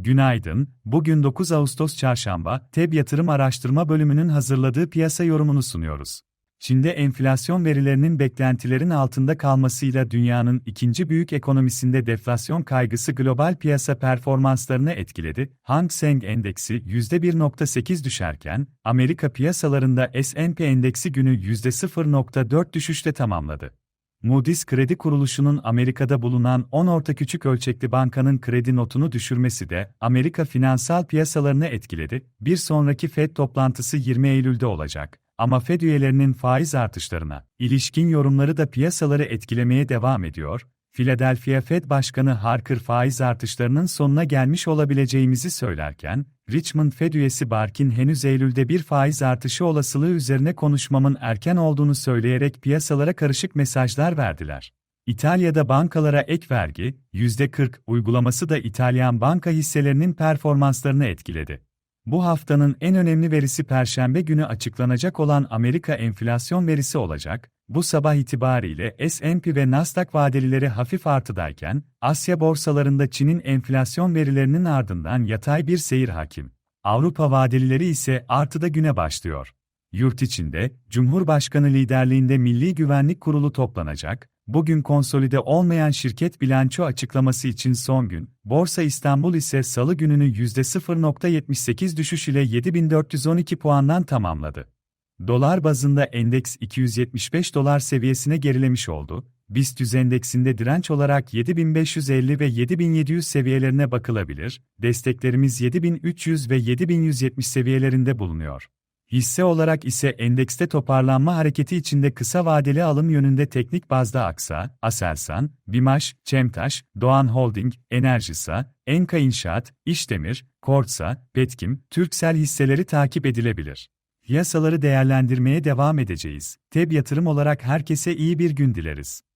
Günaydın, bugün 9 Ağustos Çarşamba, TEB Yatırım Araştırma Bölümünün hazırladığı piyasa yorumunu sunuyoruz. Çin'de enflasyon verilerinin beklentilerin altında kalmasıyla dünyanın ikinci büyük ekonomisinde deflasyon kaygısı global piyasa performanslarını etkiledi. Hang Seng Endeksi %1.8 düşerken, Amerika piyasalarında S&P Endeksi günü %0.4 düşüşte tamamladı. Moody's Kredi Kuruluşu'nun Amerika'da bulunan 10 orta küçük ölçekli bankanın kredi notunu düşürmesi de Amerika finansal piyasalarını etkiledi. Bir sonraki Fed toplantısı 20 Eylül'de olacak. Ama Fed üyelerinin faiz artışlarına ilişkin yorumları da piyasaları etkilemeye devam ediyor. Philadelphia Fed Başkanı Harker faiz artışlarının sonuna gelmiş olabileceğimizi söylerken, Richmond Fed üyesi Barkin henüz Eylül'de bir faiz artışı olasılığı üzerine konuşmamın erken olduğunu söyleyerek piyasalara karışık mesajlar verdiler. İtalya'da bankalara ek vergi, %40 uygulaması da İtalyan banka hisselerinin performanslarını etkiledi. Bu haftanın en önemli verisi Perşembe günü açıklanacak olan Amerika enflasyon verisi olacak. Bu sabah itibariyle S&P ve Nasdaq vadelileri hafif artıdayken, Asya borsalarında Çin'in enflasyon verilerinin ardından yatay bir seyir hakim. Avrupa vadelileri ise artıda güne başlıyor. Yurt içinde, Cumhurbaşkanı liderliğinde Milli Güvenlik Kurulu toplanacak, bugün konsolide olmayan şirket bilanço açıklaması için son gün, Borsa İstanbul ise salı gününü %0.78 düşüş ile 7412 puandan tamamladı. Dolar bazında endeks 275 dolar seviyesine gerilemiş oldu. BIST endeksinde direnç olarak 7550 ve 7700 seviyelerine bakılabilir. Desteklerimiz 7300 ve 7170 seviyelerinde bulunuyor. Hisse olarak ise endekste toparlanma hareketi içinde kısa vadeli alım yönünde teknik bazda Aksa, Aselsan, Bimaş, Çemtaş, Doğan Holding, Enerjisa, Enka İnşaat, İşdemir, Kortsa, Petkim, Türksel hisseleri takip edilebilir. Piyasaları değerlendirmeye devam edeceğiz. TEB yatırım olarak herkese iyi bir gün dileriz.